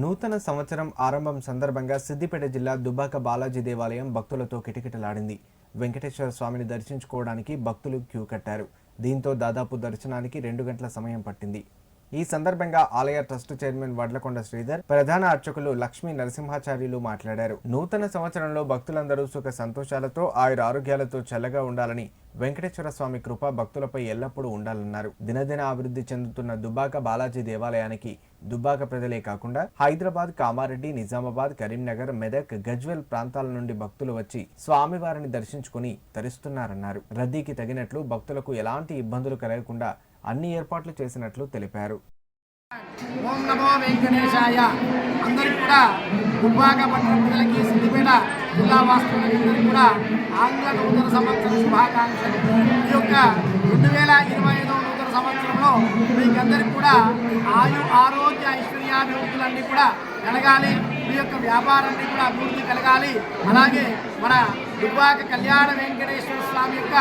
నూతన సంవత్సరం ఆరంభం సందర్భంగా సిద్దిపేట జిల్లా దుబ్బాక బాలాజీ దేవాలయం భక్తులతో కిటకిటలాడింది. వెంకటేశ్వర స్వామిని దర్శించుకోవడానికి భక్తులు క్యూ కట్టారు. దీంతో దాదాపు దర్శనానికి రెండు గంటల సమయం పట్టింది. ఈ సందర్భంగా ఆలయ ట్రస్ట్ చైర్మన్ వడ్లకొండ శ్రీధర్ ప్రధాన అర్చకులు లక్ష్మీ నరసింహాచార్యులు మాట్లాడారు. నూతన సంవత్సరంలో భక్తులందరూ సుఖ సంతోషాలతో ఆయుర ఆరోగ్యాలతో చల్లగా ఉండాలని వెంకటేశ్వర స్వామి కృప భక్తులపై ఎల్లప్పుడూ ఉండాలన్నారు. దినదిన అభివృద్ధి చెందుతున్న దుబ్బాక బాలాజీ దేవాలయానికి దుబ్బాక ప్రజలే కాకుండా హైదరాబాద్ కామారెడ్డి నిజామాబాద్ కరీంనగర్ మెదక్ గజ్వెల్ ప్రాంతాల నుండి భక్తులు వచ్చి స్వామివారిని దర్శించుకుని తరిస్తున్నారన్నారు. రద్దీకి తగినట్లు భక్తులకు ఎలాంటి ఇబ్బందులు కలగకుండా అన్ని ఏర్పాట్లు చేసినట్లు తెలిపారు. ఓం నమో వెంకటేశాయ. అందరికి కూడా దుబ్బాక పట్టణ ప్రజలకి సిద్దిపేట జిల్లా వాస్తువులందరికీ కూడా ఆంగ్ల నూతన సంవత్సరం శుభాకాంక్షలు. ఈ యొక్క రెండు వేల ఇరవై ఐదవ నూతన సంవత్సరంలో మీకందరికి కూడా ఆయు ఆరోగ్య ఐశ్వర్యాభివృద్ధులన్నీ కూడా కలగాలి. మీ యొక్క వ్యాపారాన్ని కూడా అభివృద్ధి కలగాలి. అలాగే మన దుబ్బాక కళ్యాణ వెంకటేశ్వర స్వామి యొక్క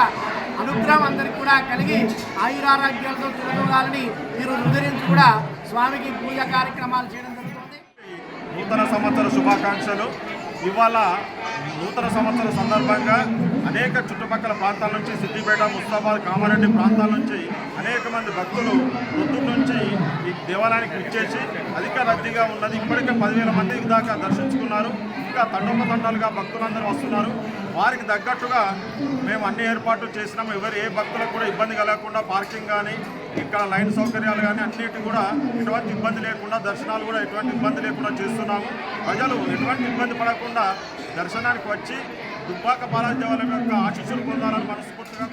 అనుగ్రహం అందరికి కూడా కలిగి ఆయురారోగ్యాలతో తిరగాలని మీరు హృదయించి కూడా స్వామికి పూజ కార్యక్రమాలు చేయడం జరుగుతుంది. నూతన సంవత్సర శుభాకాంక్షలు. ఇవాళ నూతన సంవత్సర సందర్భంగా అనేక చుట్టుపక్కల ప్రాంతాల నుంచి సిద్దిపేట ముస్తాబాద్ కామారెడ్డి ప్రాంతాల నుంచి అనేక మంది భక్తులు పొద్దున్న నుంచి ఈ దేవాలయానికి ఇచ్చేసి అధిక రద్దీగా ఉన్నది. ఇప్పటికే పదివేల మంది దాకా దర్శించుకున్నారు. ఇంకా తండోపతండాలుగా భక్తులందరూ వస్తున్నారు. వారికి తగ్గట్టుగా మేము అన్ని ఏర్పాట్లు చేసినాము ఎవరు ఏ భక్తులకు కూడా ఇబ్బంది కలగకుండా పార్కింగ్ కానీ ఇక్కడ లైన్ సౌకర్యాలు కానీ అన్నిటి కూడా ఎటువంటి ఇబ్బంది లేకుండా దర్శనాలు కూడా ఎటువంటి ఇబ్బంది లేకుండా చేస్తున్నాము. ప్రజలు ఎటువంటి ఇబ్బంది పడకుండా దర్శనానికి వచ్చి దుబ్బాక బాలాజీ దేవాలయం యొక్క ఆశీస్సులు పొందాలని మనస్ఫూర్తిగా